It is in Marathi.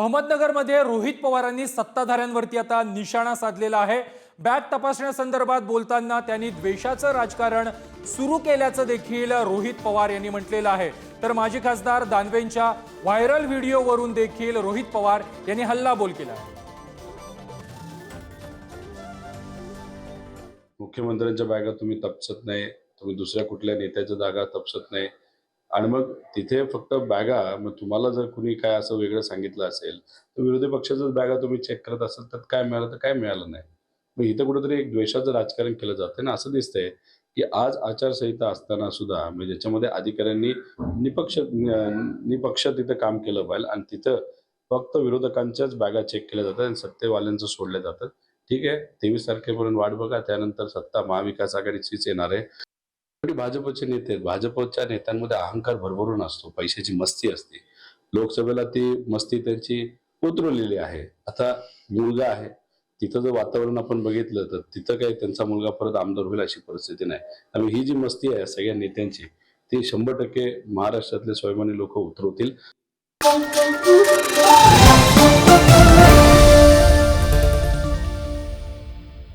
अहमदनगरमध्ये रोहित पवारांनी सत्ताधाऱ्यांवरती आता निशाणा साधलेला आहे. बॅग तपासण्यासंदर्भात बोलताना त्यांनी द्वेषाचं राजकारण सुरू केल्याचं देखील रोहित पवार यांनी म्हटलेलं आहे. तर माजी खासदार दानवेंच्या व्हायरल व्हिडिओवरून देखील रोहित पवार यांनी हल्लाबोल केला. आहे मुख्यमंत्र्यांच्या बॅगा तुम्ही तपसत नाही. तुम्ही दुसऱ्या कुठल्या नेत्याच्या जागा तपसत नाही. आणि मग तिथे फक्त बॅगा मग तुम्हाला जर कुणी काय असं वेगळं सांगितलं असेल तर विरोधी पक्षाच्याच बॅगा तुम्ही चेक करत असाल तर काय मिळालं तर काय मिळालं नाही. मग इथं कुठेतरी एक द्वेषाचं राजकारण केलं जातं. ना असं दिसतंय की आज आचारसंहिता असताना सुद्धा म्हणजे ज्याच्यामध्ये अधिकाऱ्यांनी निपक्ष निपक्ष तिथं काम केलं पाहिजे आणि तिथं फक्त विरोधकांच्याच बॅगा चेक केल्या जातात आणि सत्तेवाल्यांचं सोडल्या जातात. ठीक आहे? तेवीस तारखेपर्यंत वाट बघा. त्यानंतर सत्ता महाविकास आघाडीचीच येणार आहे. शेवटी भाजपचे नेते भाजपच्या नेत्यांमध्ये अहंकार भरभरून असतो पैशाची मस्ती असते. लोकसभेला ती मस्ती त्यांची उतरवलेली आहे. आता मुलगा आहे तिथं जर वातावरण आपण बघितलं तर तिथं काही त्यांचा मुलगा परत आमदार होईल अशी परिस्थिती नाही. त्यामुळे ही जी मस्ती आहे सगळ्या नेत्यांची ती शंभर टक्के महाराष्ट्रातले स्वाभिमानी लोक उतरवतील.